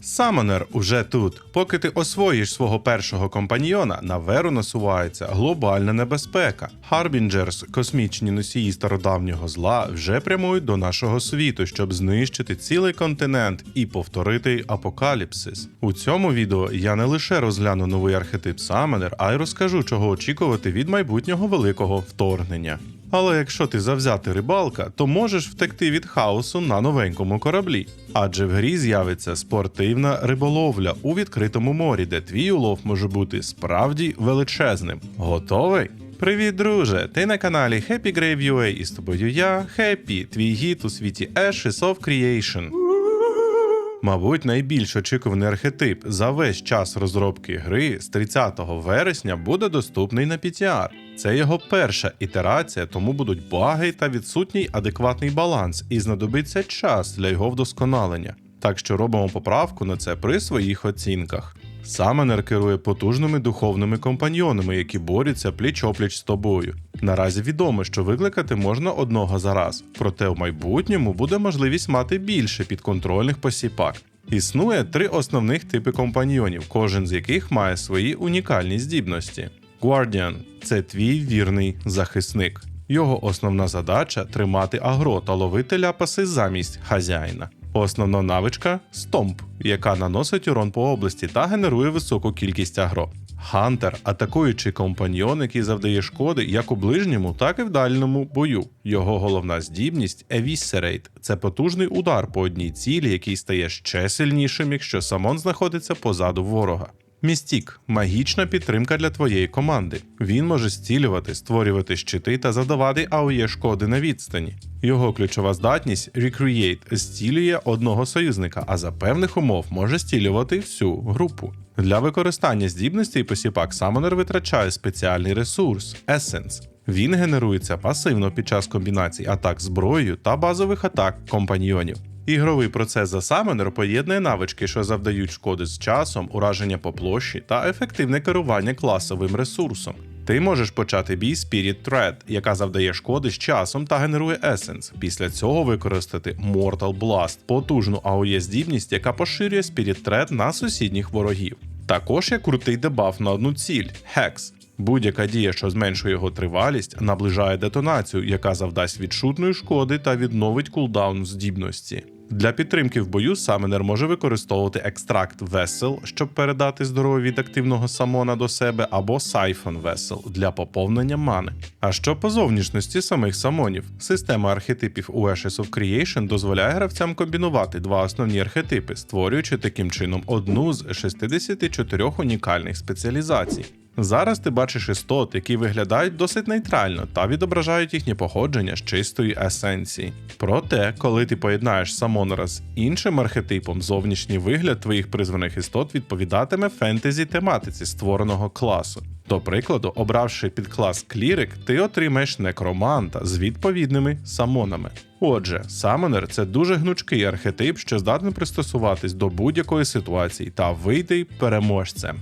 Самонер уже тут. Поки ти освоїш свого першого компаньйона, на веру насувається глобальна небезпека. Харбінджерс, космічні носії стародавнього зла, вже прямують до нашого світу, щоб знищити цілий континент і повторити апокаліпсис. У цьому відео я не лише розгляну новий архетип Самонер, а й розкажу, чого очікувати від майбутнього великого вторгнення. Але якщо ти завзятий рибалка, то можеш втекти від хаосу на новенькому кораблі. Адже в грі з'явиться спортивна риболовля у відкритому морі, де твій улов може бути справді величезним. Готовий? Привіт, друже! Ти на каналі Happy Grave UA і з тобою я, Happy, твій гід у світі Ashes of Creation. Мабуть, найбільш очікуваний архетип за весь час розробки гри з 30 вересня буде доступний на PTR. Це його перша ітерація, тому будуть баги та відсутній адекватний баланс, і знадобиться час для його вдосконалення. Так що робимо поправку на це при своїх оцінках. Саменер керує потужними духовними компаньйонами, які борються пліч-опліч з тобою. Наразі відомо, що викликати можна одного за раз, проте в майбутньому буде можливість мати більше підконтрольних посіпак. Існує три основних типи компаньйонів, кожен з яких має свої унікальні здібності. Guardian – це твій вірний захисник. Його основна задача тримати агро та ловити ляпаси замість хазяїна. Основна навичка стомп, яка наносить урон по області та генерує високу кількість агро. Хантер атакуючий компаньйон, який завдає шкоди як у ближньому, так і в дальньому бою. Його головна здібність Eviscerate – це потужний удар по одній цілі, який стає ще сильнішим, якщо самон знаходиться позаду ворога. Містік магічна підтримка для твоєї команди. Він може зцілювати, створювати щити та задавати АОЄ шкоди на відстані. Його ключова здатність Recreate зцілює одного союзника, а за певних умов може зцілювати всю групу. Для використання здібностей посіпак Самонер витрачає спеціальний ресурс Essence. Він генерується пасивно під час комбінацій атак зброєю та базових атак компаньйонів. Ігровий процес за Самонер поєднує навички, що завдають шкоди з часом, ураження по площі та ефективне керування класовим ресурсом. Ти можеш почати бій Spirit Thread, яка завдає шкоди з часом та генерує Essence. Після цього використати Mortal Blast, потужну АОЄ здібність, яка поширює Spirit Thread на сусідніх ворогів. Також є крутий дебаф на одну ціль Hex. Будь-яка дія, що зменшує його тривалість, наближає детонацію, яка завдасть відчутної шкоди та відновить кулдаун здібності. Для підтримки в бою Саменер може використовувати екстракт Vessel, щоб передати здоров'я від активного самона до себе, або Siphon Vessel для поповнення мани. А що по зовнішності самих самонів? Система архетипів у Ashes of Creation дозволяє гравцям комбінувати два основні архетипи, створюючи таким чином одну з 64 унікальних спеціалізацій. Зараз ти бачиш істот, які виглядають досить нейтрально та відображають їхнє походження з чистої есенції. Проте, коли ти поєднаєш самонера з іншим архетипом, зовнішній вигляд твоїх призваних істот відповідатиме фентезі тематиці створеного класу. До прикладу, обравши підклас клірик, ти отримаєш некроманта з відповідними самонами. Отже, самонер це дуже гнучкий архетип, що здатний пристосуватись до будь-якої ситуації та вийти переможцем.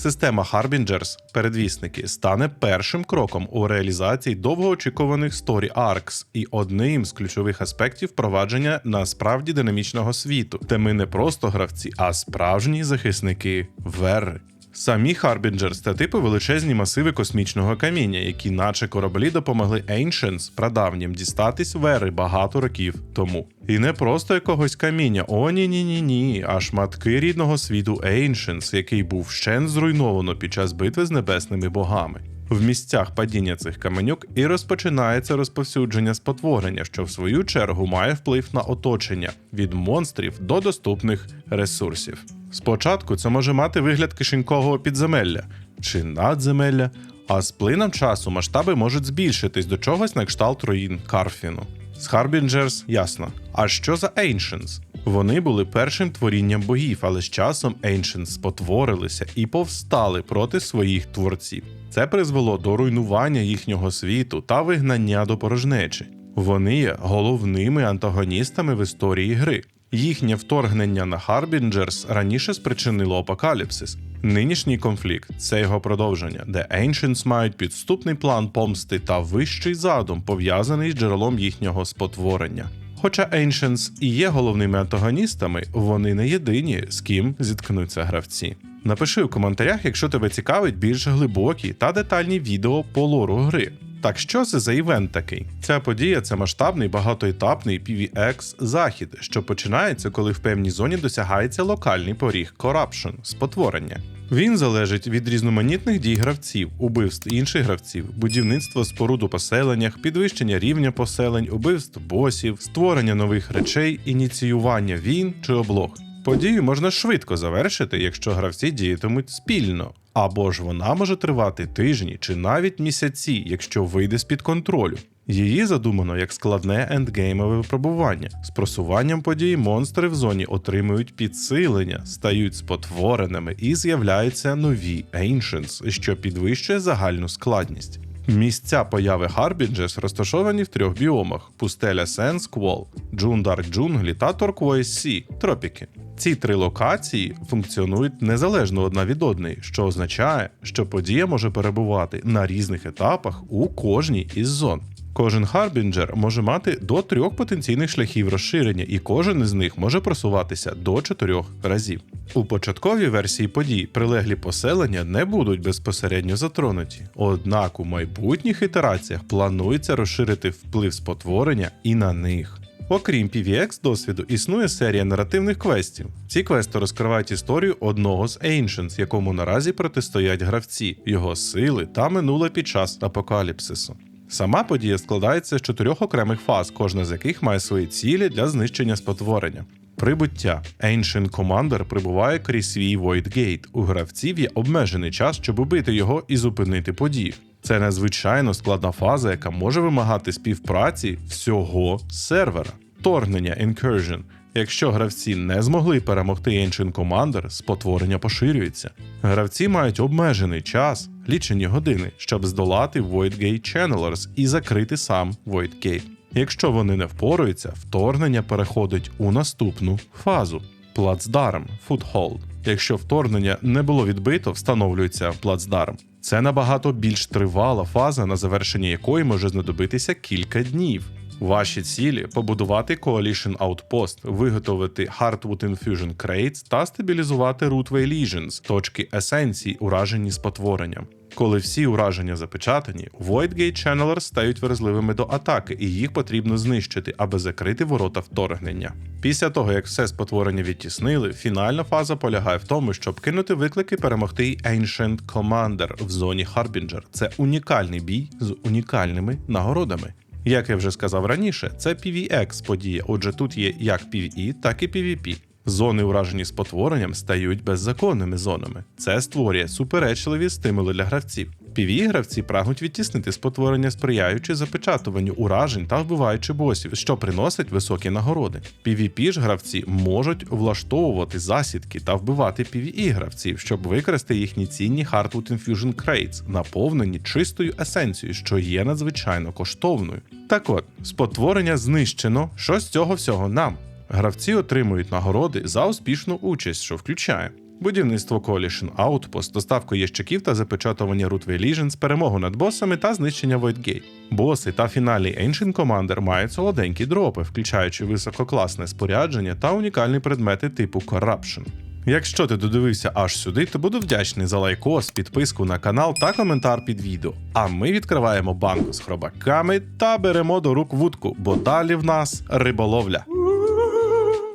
Система Harbingers, передвісники, стане першим кроком у реалізації довгоочікуваних Story Arcs і одним з ключових аспектів впровадження насправді динамічного світу, де ми не просто гравці, а справжні захисники Верри. Самі Харбінджерс – це типу величезні масиви космічного каміння, які, наче кораблі, допомогли Ancients, прадавнім, дістатись вери багато років тому. І не просто якогось каміння, о ні ні ні ні, а шматки рідного світу Ancients, який був вщен зруйновано під час битви з небесними богами. В місцях падіння цих каменюк і розпочинається розповсюдження спотворення, що в свою чергу має вплив на оточення від монстрів до доступних ресурсів. Спочатку це може мати вигляд кишенькового підземелля чи надземелля, а з плином часу масштаби можуть збільшитись до чогось на кшталт руїн Карфіну. З Harbingers ясно. А що за Ancients? Вони були першим творінням богів, але з часом Ancients спотворилися і повстали проти своїх творців. Це призвело до руйнування їхнього світу та вигнання до порожнечі. Вони є головними антагоністами в історії гри. Їхнє вторгнення на Harbingers раніше спричинило апокаліпсис. Нинішній конфлікт це його продовження, де Ancients мають підступний план помсти та вищий задум, пов'язаний з джерелом їхнього спотворення. Хоча Ancients і є головними антагоністами, вони не єдині, з ким зіткнуться гравці. Напиши в коментарях, якщо тебе цікавить більш глибокі та детальні відео по лору гри. Так що це за івент такий? Ця подія це масштабний багатоетапний PVX захід, що починається, коли в певній зоні досягається локальний поріг Corruption – спотворення. Він залежить від різноманітних дій гравців, убивств інших гравців, будівництва споруд у поселеннях, підвищення рівня поселень, убивств босів, створення нових речей, ініціювання війн чи облог. Подію можна швидко завершити, якщо гравці діятимуть спільно, або ж вона може тривати тижні чи навіть місяці, якщо вийде з-під контролю. Її задумано як складне ендгеймове випробування. З просуванням подій монстри в зоні отримують підсилення, стають спотвореними і з'являються нові Ancients, що підвищує загальну складність. Місця появи Харбінджес розташовані в трьох біомах: пустеля Сенсквол, Джундар джунглі та Торквойс Сі тропіки. Ці три локації функціонують незалежно одна від одної, що означає, що подія може перебувати на різних етапах у кожній із зон. Кожен Харбінджер може мати до трьох потенційних шляхів розширення, і кожен із них може просуватися до чотирьох разів. У початковій версії подій прилеглі поселення не будуть безпосередньо затронуті, однак у майбутніх ітераціях планується розширити вплив спотворення і на них. Окрім PVX досвіду, існує серія наративних квестів. Ці квести розкривають історію одного з Ancients, якому наразі протистоять гравці, його сили та минуле під час апокаліпсису. Сама подія складається з чотирьох окремих фаз, кожна з яких має свої цілі для знищення спотворення. Прибуття Ancient Commander прибуває крізь свій Void Gate. У гравців є обмежений час, щоб убити його і зупинити подію. Це надзвичайно складна фаза, яка може вимагати співпраці всього сервера. Торгнення Incursion. Якщо гравці не змогли перемогти Ancient Commander, спотворення поширюється. Гравці мають обмежений час, лічені години, щоб здолати Void Gate Channelers і закрити сам Void Gate. Якщо вони не впораються, вторгнення переходить у наступну фазу плацдарм Foothold. Якщо вторгнення не було відбито, встановлюється плацдарм. Це набагато більш тривала фаза, на завершення якої може знадобитися кілька днів. Ваші цілі побудувати Coalition Outpost, виготовити Hardwood Infusion Crates та стабілізувати Rootway Legions, точки есенції, уражені спотворенням. Коли всі ураження запечатані, Void Gate Channelers стають вразливими до атаки, і їх потрібно знищити, аби закрити ворота вторгнення. Після того, як все спотворення відтіснили, фінальна фаза полягає в тому, щоб кинути виклики перемогти Ancient Commander в зоні Harbinger. Це унікальний бій з унікальними нагородами. Як я вже сказав раніше, це PvX подія, отже, тут є як PvE, так і PvP. Зони, уражені спотворенням, стають беззаконними зонами. Це створює суперечливі стимули для гравців. PvE гравці прагнуть відтіснити спотворення, сприяючи запечатуванню уражень та вбиваючи босів, що приносить високі нагороди. PvP ж гравці можуть влаштовувати засідки та вбивати PvE гравців, щоб викрасти їхні цінні Hardwood Infusion Crates, наповнені чистою есенцією, що є надзвичайно коштовною. Так от, спотворення знищено. Що з цього всього нам? Гравці отримують нагороди за успішну участь, що включає будівництво Coalition Outpost, доставку ящиків та запечатування Rootway Legions, перемогу над босами та знищення Void Боси та фінальний Ancient Commander мають солоденькі дропи, включаючи висококласне спорядження та унікальні предмети типу Corruption. Якщо ти додивився аж сюди, то буду вдячний за лайкос, підписку на канал та коментар під відео. А ми відкриваємо банку з хробаками та беремо до рук вудку, бо далі в нас риболовля.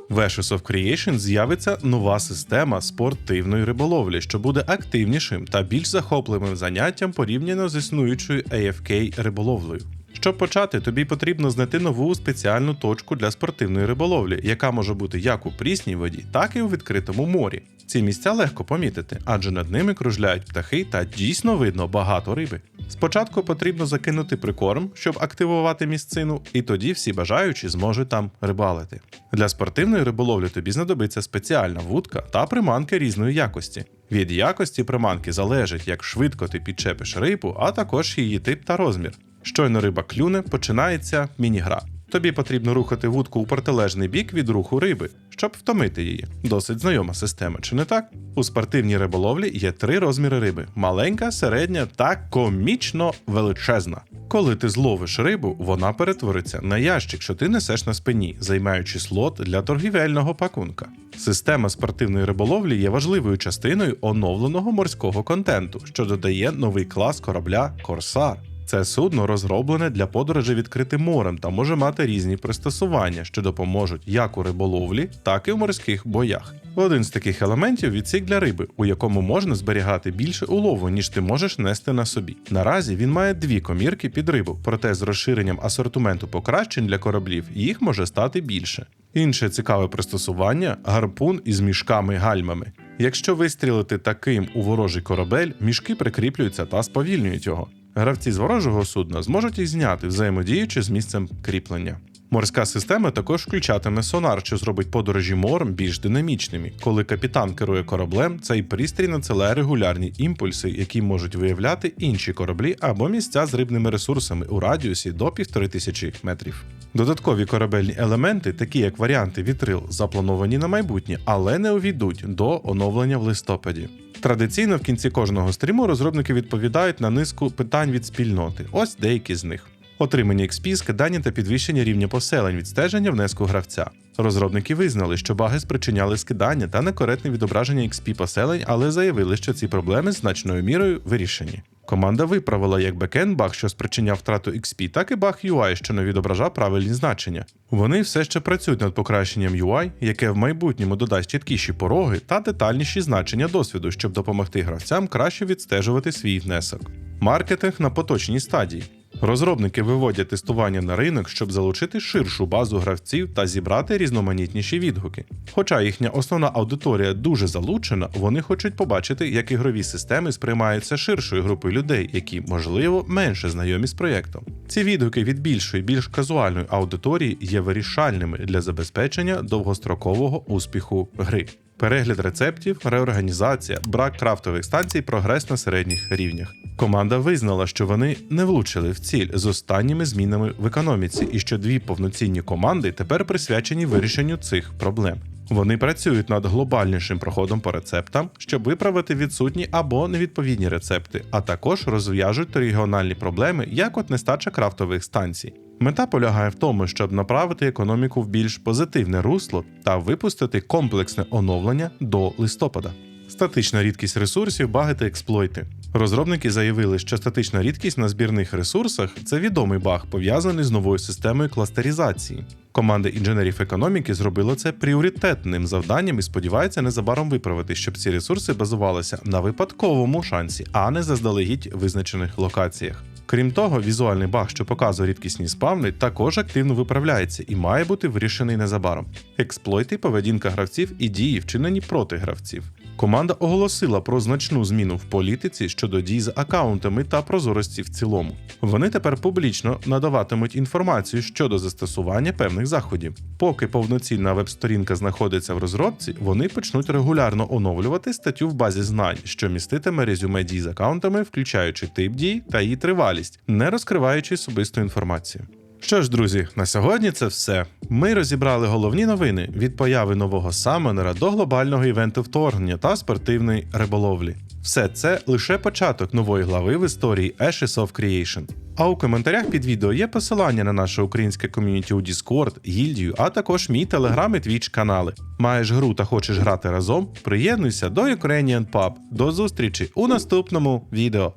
В Ashes of Creation з'явиться нова система спортивної риболовлі, що буде активнішим та більш захопливим заняттям порівняно з існуючою AFK риболовлею. Щоб почати, тобі потрібно знайти нову спеціальну точку для спортивної риболовлі, яка може бути як у прісній воді, так і у відкритому морі. Ці місця легко помітити, адже над ними кружляють птахи та дійсно видно багато риби. Спочатку потрібно закинути прикорм, щоб активувати місцину, і тоді всі бажаючі зможуть там рибалити. Для спортивної риболовлі тобі знадобиться спеціальна вудка та приманки різної якості. Від якості приманки залежить, як швидко ти підчепиш рибу, а також її тип та розмір. Щойно риба клюне, починається міні-гра. Тобі потрібно рухати вудку у протилежний бік від руху риби, щоб втомити її. Досить знайома система, чи не так? У спортивній риболовлі є три розміри риби: маленька, середня та комічно величезна. Коли ти зловиш рибу, вона перетвориться на ящик, що ти несеш на спині, займаючи слот для торгівельного пакунка. Система спортивної риболовлі є важливою частиною оновленого морського контенту, що додає новий клас корабля Корсар. Це судно розроблене для подорожі відкритим морем та може мати різні пристосування, що допоможуть як у риболовлі, так і в морських боях. Один з таких елементів відсік для риби, у якому можна зберігати більше улову, ніж ти можеш нести на собі. Наразі він має дві комірки під рибу, проте з розширенням асортименту покращень для кораблів їх може стати більше. Інше цікаве пристосування гарпун із мішками-гальмами. Якщо вистрілити таким у ворожий корабель, мішки прикріплюються та сповільнюють його. Гравці з ворожого судна зможуть їх зняти, взаємодіючи з місцем кріплення. Морська система також включатиме сонар, що зробить подорожі морем більш динамічними. Коли капітан керує кораблем, цей пристрій надсилає регулярні імпульси, які можуть виявляти інші кораблі або місця з рибними ресурсами у радіусі до 1500 метрів. Додаткові корабельні елементи, такі як варіанти вітрил, заплановані на майбутнє, але не увійдуть до оновлення в листопаді. Традиційно в кінці кожного стріму розробники відповідають на низку питань від спільноти. Ось деякі з них. Отримання XP, скидання та підвищення рівня поселень, відстеження внеску гравця. Розробники визнали, що баги спричиняли скидання та некоректне відображення XP поселень, але заявили, що ці проблеми значною мірою вирішені. Команда виправила як бекенд баг, що спричиняв втрату XP, так і баг UI, що не відображав правильні значення. Вони все ще працюють над покращенням UI, яке в майбутньому додасть чіткіші пороги та детальніші значення досвіду, щоб допомогти гравцям краще відстежувати свій внесок. Маркетинг на поточній стадії. Розробники виводять тестування на ринок, щоб залучити ширшу базу гравців та зібрати різноманітніші відгуки. Хоча їхня основна аудиторія дуже залучена, вони хочуть побачити, як ігрові системи сприймаються ширшою групою людей, які, можливо, менше знайомі з проєктом. Ці відгуки від більшої, більш казуальної аудиторії є вирішальними для забезпечення довгострокового успіху гри. Перегляд рецептів, реорганізація, брак крафтових станцій, прогрес на середніх рівнях. Команда визнала, що вони не влучили в ціль з останніми змінами в економіці, і що дві повноцінні команди тепер присвячені вирішенню цих проблем. Вони працюють над глобальнішим проходом по рецептам, щоб виправити відсутні або невідповідні рецепти, а також розв'яжуть регіональні проблеми, як от нестача крафтових станцій. Мета полягає в тому, щоб направити економіку в більш позитивне русло та випустити комплексне оновлення до листопада. Статична рідкість ресурсів, баги та експлойти. Розробники заявили, що статична рідкість на збірних ресурсах це відомий баг, пов'язаний з новою системою кластеризації. Команда інженерів економіки зробила це пріоритетним завданням і сподівається незабаром виправити, щоб ці ресурси базувалися на випадковому шансі, а не заздалегідь визначених локаціях. Крім того, візуальний баг, що показує рідкісні спавни, також активно виправляється і має бути вирішений незабаром. Експлойти, поведінка гравців і дії, вчинені проти гравців. Команда оголосила про значну зміну в політиці щодо дій з акаунтами та прозорості в цілому. Вони тепер публічно надаватимуть інформацію щодо застосування певних заходів. Поки повноцінна веб-сторінка знаходиться в розробці, вони почнуть регулярно оновлювати статтю в базі знань, що міститиме резюме дій з акаунтами, включаючи тип дій та її тривалість, не розкриваючи особисту інформацію. Що ж, друзі, на сьогодні це все. Ми розібрали головні новини від появи нового самонера до глобального івенту вторгнення та спортивної риболовлі. Все це лише початок нової глави в історії Ashes of Creation. А у коментарях під відео є посилання на наше українське ком'юніті у Discord, гільдію, а також мій телеграм і твіч канали. Маєш гру та хочеш грати разом? Приєднуйся до Ukrainian Pub. До зустрічі у наступному відео.